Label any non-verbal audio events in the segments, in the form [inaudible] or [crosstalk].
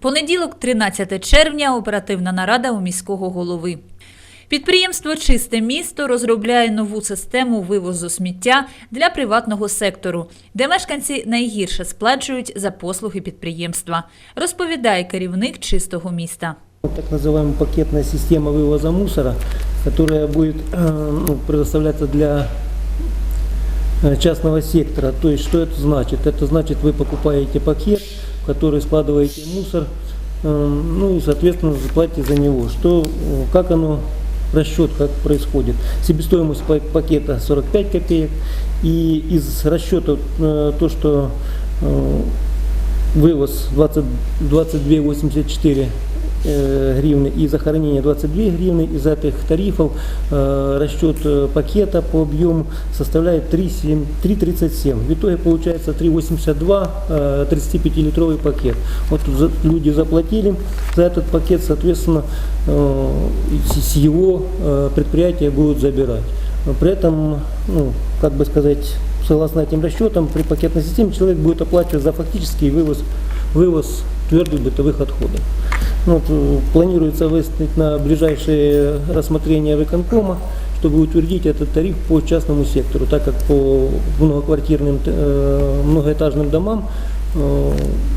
Понеділок, 13 червня, оперативна нарада у міського голови. Підприємство Чисте місто розробляє нову систему вивозу сміття для приватного сектору, де мешканці найгірше сплачують за послуги підприємства, розповідає керівник чистого міста. Вот Так называемая пакетная система вывоза мусора, которая будет э, ну, предоставляться для э, частного сектора. То есть что это значит? Это значит вы покупаете пакет, в Который складываете мусор, э, ну и соответственно заплатите за него. Что, э, как оно расчет как происходит. Себестоимость па- пакета 45 копеек и из расчета э, то, что вывоз 20, 22,84 э, гривны и захоронение 22 гривны. Из этих тарифов расчет пакета по объему составляет 3,7 3,37. В итоге получается 3,82 э, 35-литровый пакет. Вот люди заплатили за этот пакет, соответственно, с его предприятия будут забирать. При этом, ну, как бы сказать, согласно этим расчетам, при пакетной системе человек будет оплачивать за фактический вывоз, вывоз твердых бытовых отходов. Ну, вот, э, планируется выставить на ближайшее рассмотрение выконкома, чтобы утвердить этот тариф по частному сектору, так как по многоквартирным, э, многоэтажным домам э,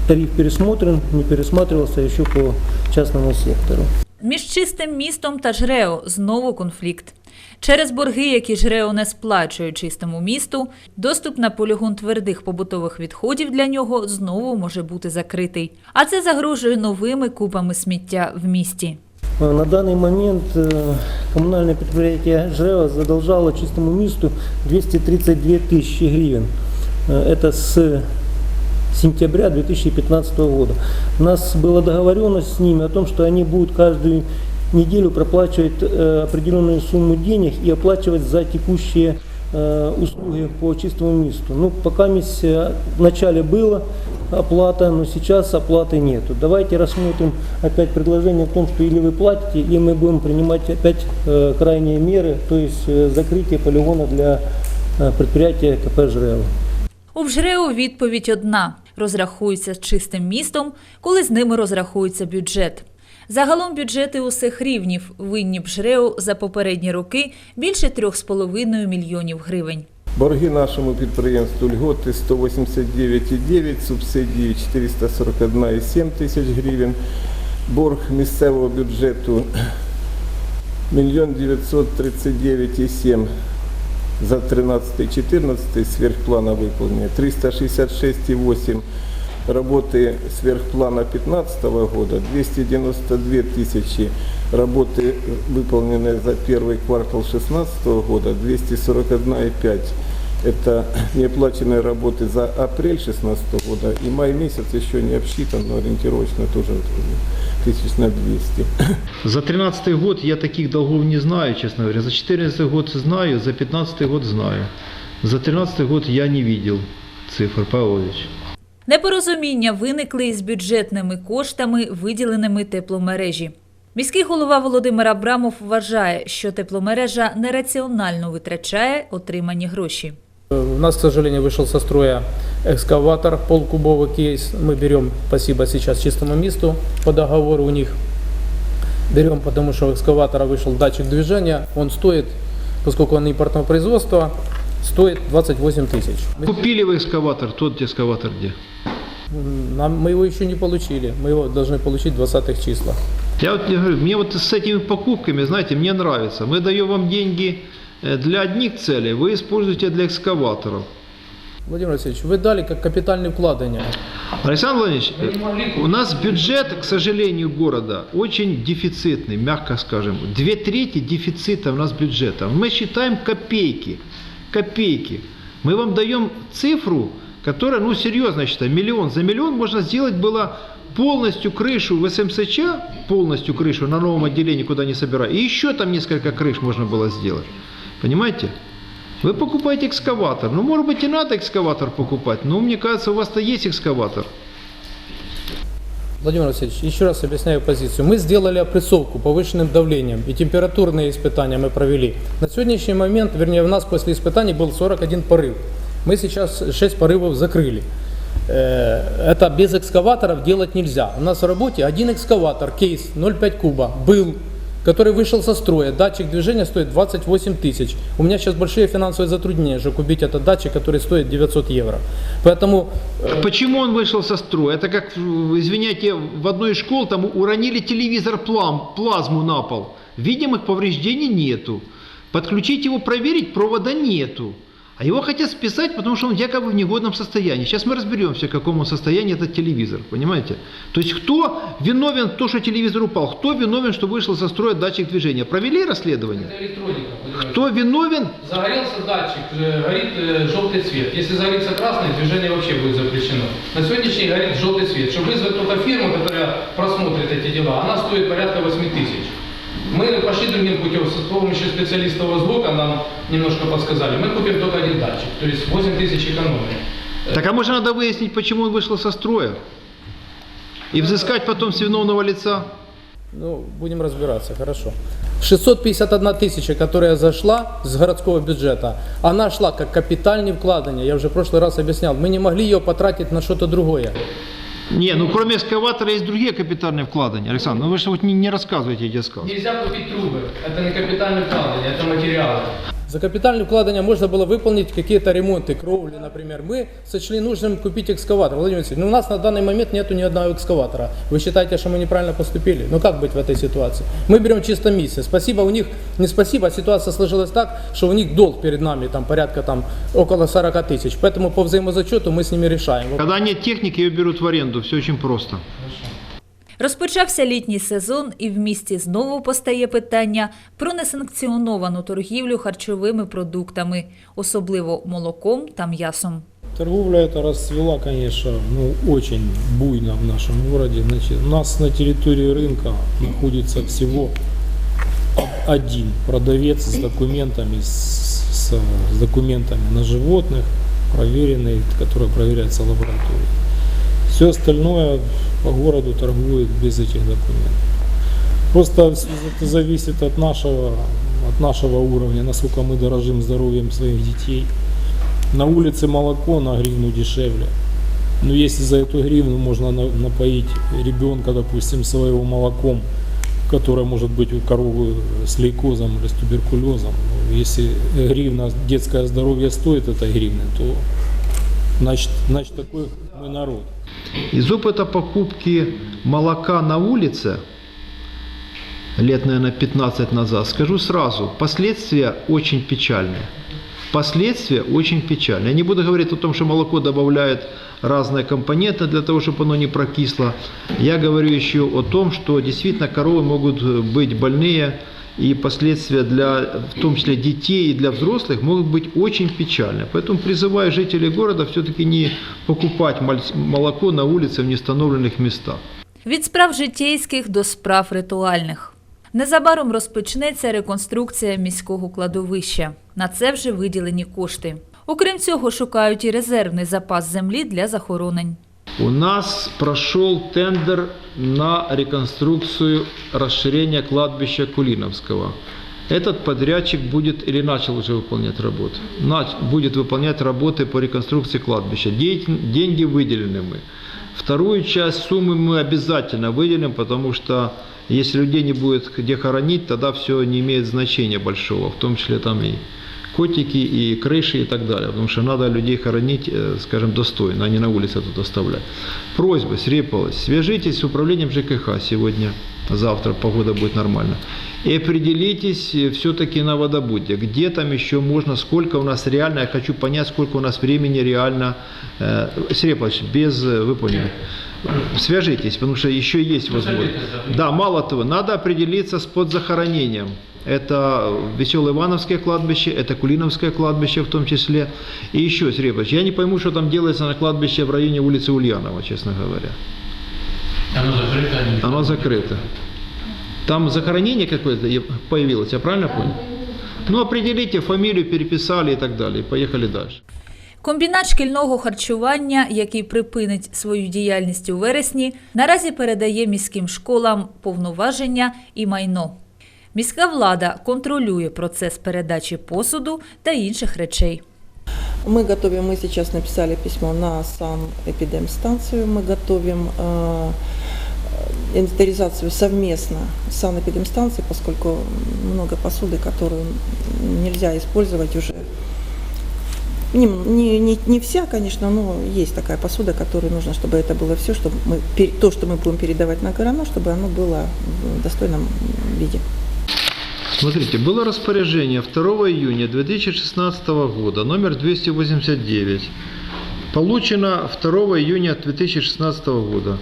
тариф пересмотрен, не пересматривался еще по частному сектору. Між чистим містом та ЖРЕО знову конфлікт. Через борги, які ЖРЕО не сплачує чистому місту, доступ на полігон твердих побутових відходів для нього знову може бути закритий. А це загрожує новими купами сміття в місті. Э, На данный момент э, коммунальное предприятие ЖРЭО задолжало чистому месту 232 тысячи гривен. Э, Это с сентября 2015 года. У нас была договоренность с ними о том, что они будут каждую неделю проплачивать э, определенную сумму денег и оплачивать за текущие э, услуги по чистому месту. Ну, пока мисс, э, в начале было оплата, но сейчас оплаты нету. Давайте рассмотрим опять предложение в том, что или вы платите, или мы будем принимать опять э, крайние меры, то есть э, закрытие полигона для э, предприятия КП «ЖРЭО». У ЖРЕО відповідь одна – розрахуються з чистим містом, коли з ними розрахується бюджет. Загалом бюджети усіх рівнів винні б ЖРЕО за попередні роки більше 3,5 мільйонів гривень. Борги нашому підприємству льготи 189,9, субсидії 441,7 тисяч гривень. Борг місцевого бюджету 1 939,7 за 13-14 сверхплана выполнения, 366,8 работы сверхплана 2015 года, 292 тысячи работы, выполненные за первый квартал 2016 года, 241,5 это [coughs] неоплаченные работы за апрель 2016 года и май месяц еще не обсчитан, но ориентировочно тоже тысяч на 200. За 13 год я таких долгов не знаю, честно говоря. За 14 год знаю, за 15 год знаю. За 13 год я не видел цифр, Павлович. Непорозуміння виникли із бюджетними коштами, виділеними тепломережі. Міський голова Володимир Абрамов вважає, що тепломережа нераціонально витрачає отримані гроші. У нас, к сожалению, вышел со строя экскаватор, полкубовый кейс. Мы берем, спасибо сейчас чистому месту по договору у них. Берем, потому что у экскаватора вышел датчик движения. Он стоит, поскольку он импортного производства, стоит 28 тысяч. Купили вы экскаватор, тот экскаватор где? Нам, мы его еще не получили. Мы его должны получить в 20-х числах. Я вот говорю, мне вот с этими покупками, знаете, мне нравится. Мы даем вам деньги э, для одних целей, вы используете для экскаваторов. Владимир Васильевич, вы дали как капитальное вкладывание. Александр Владимирович, э, у нас бюджет, к сожалению, города очень дефицитный, мягко скажем. Две трети дефицита у нас бюджета. Мы считаем копейки. Копейки. Мы вам даем цифру, которая, ну, серьезно, считаю, миллион. За миллион можно сделать было полностью крышу в СМСЧ, полностью крышу на новом отделении, куда не собирают. И еще там несколько крыш можно было сделать. Понимаете? Вы покупаете экскаватор. Ну, может быть, и надо экскаватор покупать, но мне кажется, у вас-то есть экскаватор. Владимир Васильевич, еще раз объясняю позицию. Мы сделали опрессовку повышенным давлением и температурные испытания мы провели. На сегодняшний момент, вернее, у нас после испытаний был 41 порыв. Мы сейчас 6 порывов закрыли. э, это без экскаваторов делать нельзя. У нас в работе один экскаватор, кейс 0,5 куба, был, который вышел со строя. Датчик движения стоит 28 тысяч. У меня сейчас большие финансовые затруднения, чтобы купить этот датчик, который стоит 900 евро. Поэтому э, Почему он вышел со строя? Это как, извиняйте, в одной из школ там уронили телевизор плам, плазму на пол. Видимых повреждений нету. Подключить его, проверить, провода нету. А его хотят списать, потому что он якобы в негодном состоянии. Сейчас мы разберемся, в каком состоянии этот телевизор, понимаете? То есть кто виновен в том, что телевизор упал? Кто виновен, что вышел со строя датчик движения? Провели расследование? электроника. Кто виновен? Загорелся датчик, э, горит э, желтый цвет. Если загорится красный, движение вообще будет запрещено. На сегодняшний горит желтый цвет. Чтобы вызвать только фирму, которая просмотрит эти дела, она стоит порядка 8 тысяч. Мы пошли другим путем, с помощью специалистов Сбока нам немножко подсказали. Мы купим только один датчик, то есть 8 тысяч экономии. Так а может надо выяснить, почему он вышел со строя? И взыскать потом с виновного лица? Ну, будем разбираться, хорошо. 651 тысяча, которая зашла с городского бюджета, она шла как капитальные вкладывания. Я уже в прошлый раз объяснял. Мы не могли ее потратить на что-то другое. Не, ну кроме эскаватора есть другие капитальные вкладывания. Александр, ну вы же вот не, не рассказываете эти сказки. Нельзя купить трубы. Это не капитальные вкладывания, это материалы. За капитальные вкладывания можно было выполнить какие-то ремонты, кровли, например. Мы сочли нужным купить экскаватор. Владимир Васильевич, ну у нас на данный момент нету ни одного экскаватора. Вы считаете, что мы неправильно поступили? Ну как быть в этой ситуации? Мы берем чисто миссию. Спасибо у них, не спасибо, а ситуация сложилась так, что у них долг перед нами там порядка там около 40 тысяч. Поэтому по взаимозачету мы с ними решаем. Когда нет техники, ее берут в аренду. Все очень просто. Розпочався літній сезон, і в місті знову постає питання про несанкціоновану торгівлю харчовими продуктами, особливо молоком та м'ясом. Торговля эта расцвела, конечно, ну, очень буйно в нашем городе. Значит, у нас на территории рынка находится всего о- один продавец с документами, с, с- с документами на животных, проверенный, который проверяется лабораторией. Все остальное по городу торгует без этих документов. Просто это зависит от нашего, от нашего уровня, насколько мы дорожим здоровьем своих детей. На улице молоко на гривну дешевле. Но если за эту гривну можно на- напоить ребенка, допустим, своего молоком, которое может быть у коровы с лейкозом или с туберкулезом, если гривна детское здоровье стоит этой гривны, то значит, значит такой мы народ. Из опыта покупки молока на улице, лет, наверное, 15 назад, скажу сразу, последствия очень печальные. Последствия очень печальные. Я не буду говорить о том, что молоко добавляет разные компоненты для того, чтобы оно не прокисло. Я говорю еще о том, что действительно коровы могут быть больные, и последствия для, в том числе детей и для взрослых, могут быть очень печальны. Поэтому призываю жителей города все-таки не покупать моль- молоко на улице в неустановленных местах. Від справ житейських до справ ритуальних. Незабаром розпочнеться реконструкція міського кладовища. На це вже виділені кошти. Окрім цього, шукають і резервний запас землі для захоронень. У нас прошел тендер на реконструкцию расширения кладбища Кулиновского. Этот подрядчик будет или начал уже выполнять работы. Нач- будет выполнять работы по реконструкции кладбища. Де- Деньги выделены мы. Вторую часть суммы мы обязательно выделим, потому что если людей не будет где хоронить, тогда все не имеет значения большого, в том числе там и котики, и крыши и так далее. Потому что надо людей хоронить, э, скажем, достойно, а не на улице тут оставлять. Просьба, Среполась, свяжитесь с управлением ЖКХ сегодня, завтра погода будет нормально. И определитесь все-таки на водобуде, где там еще можно, сколько у нас реально, я хочу понять, сколько у нас времени реально. Э, Среполович, без, э, вы поняли, свяжитесь, потому что еще есть возможность. Да, мало того, надо определиться с подзахоронением. Это Веселое Ивановское кладбище, это Кулиновское кладбище в том числе. И еще, Сергей Павлович, я не пойму, что там делается на кладбище в районе улицы Ульянова, честно говоря. Оно закрыто. Оно закрыто. Там захоронение какое-то е- появилось, я правильно понял? Ну, определите фамилию, переписали и так далее. и Поехали дальше. Комбінат шкільного харчування, який припинить свою діяльність у вересні, наразі передає міським школам повноваження і майно. Міська влада контролює процес передачі посуду та інших речей. Мы готовим, мы сейчас написали письмо на санэпидемстанцию, мы готовим э, инвентаризацию совместно с санэпидемстанцией, поскольку много посуды, которую нельзя использовать уже. Не, не, не, не вся, конечно, но есть такая посуда, которую нужно, чтобы это было все, чтобы мы, пер- то, что мы будем передавать на Горано, чтобы оно было в достойном виде. Смотрите, было распоряжение 2 июня 2016 года, номер 289. Получено 2 июня 2016 года.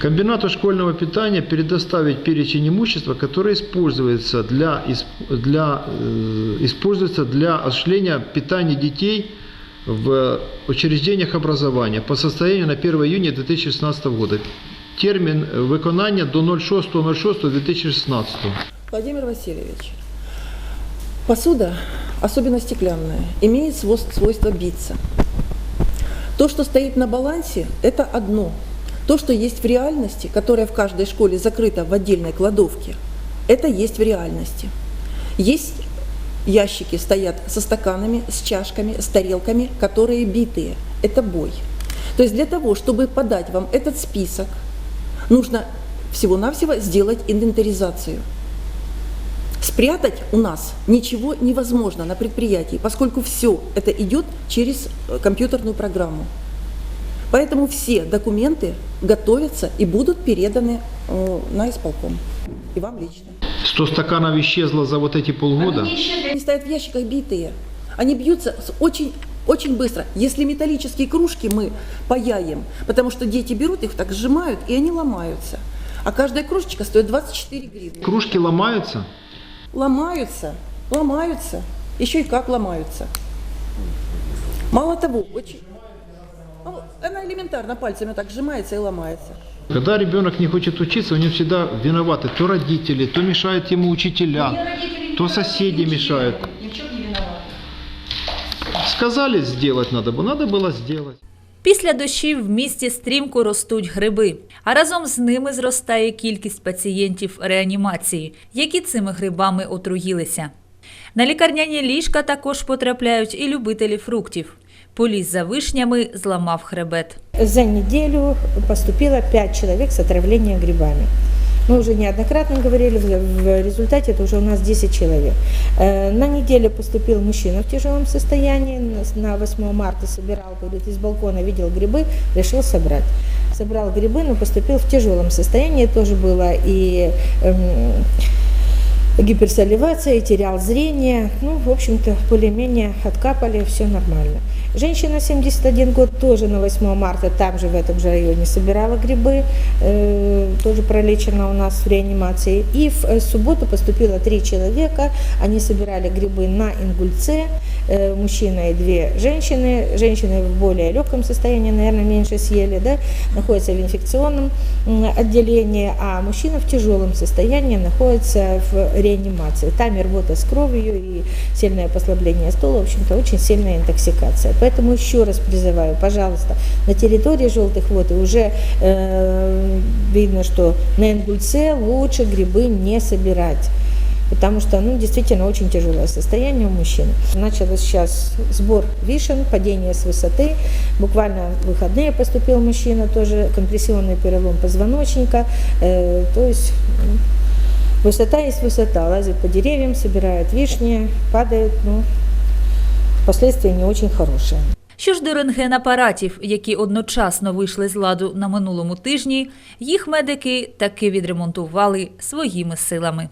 Комбинату школьного питания предоставить перечень имущества, которое используется для, для, э, используется для осуществления питания детей в учреждениях образования по состоянию на 1 июня 2016 года. Термин виконання до 06.06.2016. Владимир Васильевич, посуда, особенно стеклянная, имеет свойс- свойство биться. То, что стоит на балансе, это одно. То, что есть в реальности, которое в каждой школе закрыто в отдельной кладовке, это есть в реальности. Есть ящики стоят со стаканами, с чашками, с тарелками, которые битые. Это бой. То есть для того, чтобы подать вам этот список, нужно всего-навсего сделать инвентаризацию. Спрятать у нас ничего невозможно на предприятии, поскольку все это идет через э, компьютерную программу. Поэтому все документы готовятся и будут переданы э, на исполком. И вам лично. 100 стаканов исчезло за вот эти полгода. Они, исчезли, они стоят в ящиках битые. Они бьются с- очень, очень быстро. Если металлические кружки мы паяем, потому что дети берут их, так сжимают, и они ломаются. А каждая кружечка стоит 24 гривны. Кружки ломаются. Ломаются, ломаются. Еще и как ломаются. Мало того, очень... Вот Она элементарно пальцами так сжимается и ломается. Когда ребенок не хочет учиться, у него всегда виноваты то родители, то мешают ему учителя, то соседи мешают. Сказали сделать надо было, надо было сделать. Після дощів в місті стрімко ростуть гриби, а разом з ними зростає кількість пацієнтів реанімації, які цими грибами отруїлися. На лікарняні ліжка також потрапляють і любителі фруктів. Поліз за вишнями зламав хребет. За неділю поступило 5 чоловік з отравлением грибами. Мы уже неоднократно говорили, в результате это уже у нас 10 человек. Э, На неделе поступил мужчина в тяжелом состоянии, на 8 марта собирал, говорит, из балкона видел грибы, решил собрать. Собрал грибы, но поступил в тяжелом состоянии, тоже было и эм, гиперсоливация, и терял зрение. Ну, в общем-то, более-менее откапали, все нормально. Женщина 71 год тоже на 8 марта там же в этом же районе собирала грибы, э, тоже пролечена у нас в реанимации. И в э, субботу поступило три человека, они собирали грибы на Ингульце, э, мужчина и две женщины. Женщины в более легком состоянии, наверное, меньше съели, да, находятся в инфекционном отделении, а мужчина в тяжелом состоянии находится в реанимации. Там и рвота с кровью, и сильное послабление стула, в общем-то, очень сильная интоксикация. Поэтому еще раз призываю, пожалуйста, на территории желтых вод и уже э, видно, что на Ингульце лучше грибы не собирать. Потому что, ну, действительно, очень тяжелое состояние у мужчины. Началось сейчас сбор вишен, падение с высоты. Буквально в выходные поступил мужчина, тоже компрессионный перелом позвоночника. Э, то есть м, высота есть высота. Лазит по деревьям, собирает вишни, падает, ну, последствия не очень хорошие. Що ж до рентгенапаратів, які одночасно вийшли з ладу на минулому тижні, їх медики таки відремонтували своїми силами.